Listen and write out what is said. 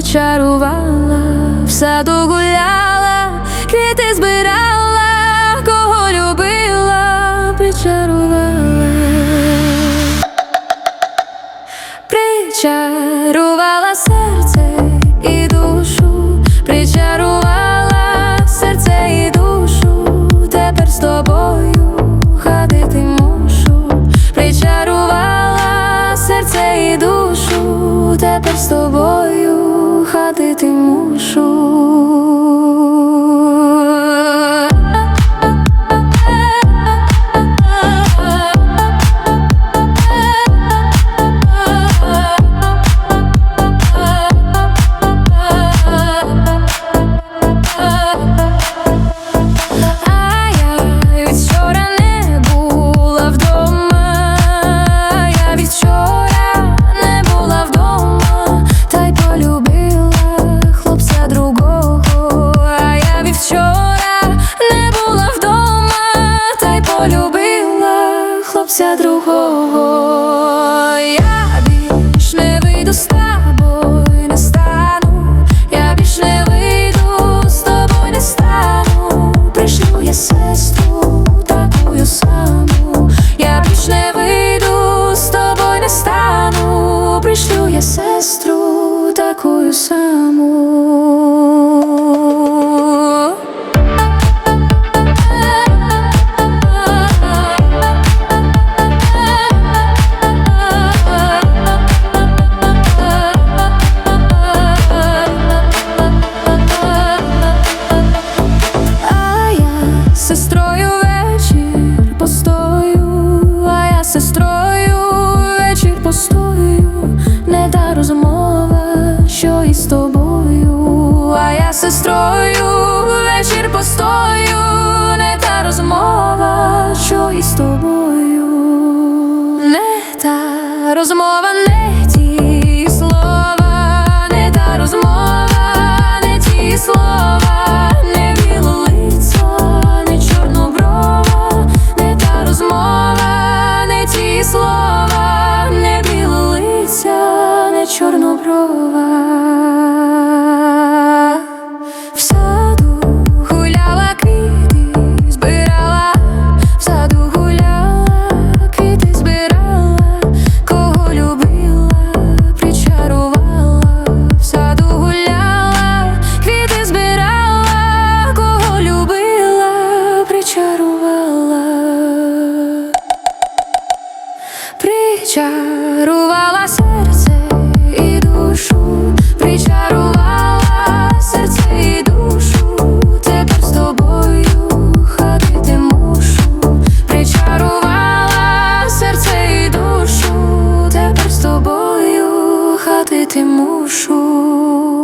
причарувала, в саду гуляла, квіти збирала, кого любила, причарувала. Причарувала серце і душу, причарувала полюбила хлопця другого. Я більш не вийду з тобою, не стану, я більш не вийду з тобою, не стану. Пришлю я сестру такую саму, я більш не вийду з тобою, не стану. Пришлю я сестру такую саму. Сестрою вечір постою, не та розмова, що із тобою, а я сестрою вечір постою, не та розмова, що із тобою, не та розмова, не ті слова, не та розмова, не ті слова, Причарувала серце і душу, причарувала серце і душу, тепер з тобою ходити мушу, причарувала серце і душу, тепер з тобою ходити мушу.